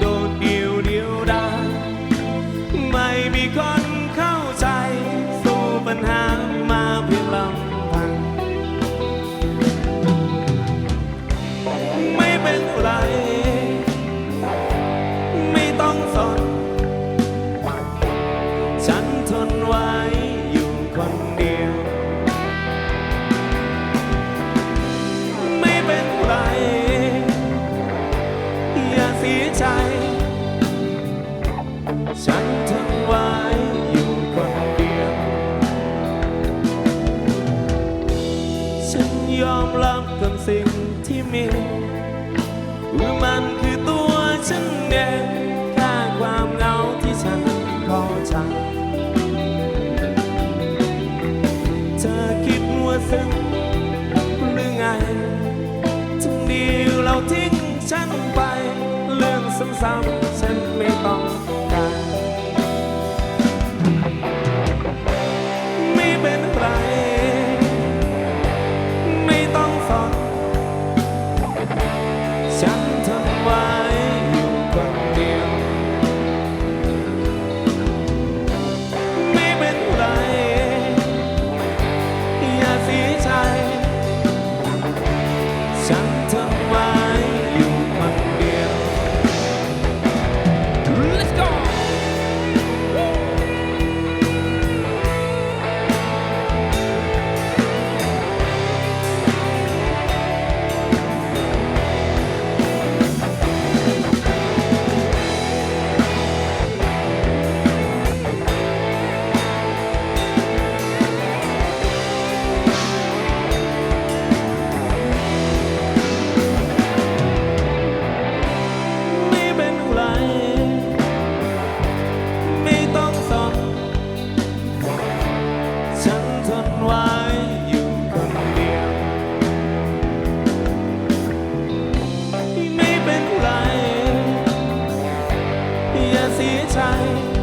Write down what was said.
โดดเดี่ยวเดียวดายไม่มีคนเข้าใจ สู้ปัญหามาเพียงลำพัง ไม่เป็นไร ไม่ต้องสนฉัน สิ่งที่มีว่ามันคือตัวฉันเองแค่ความเหงาที่ฉันพอใจเธอคิดว่าซึ้งหรือไงทั้งเดียวเราทิ้งฉันไป เรื่องซ้ำๆฉันไม่ต้องการ สียใจ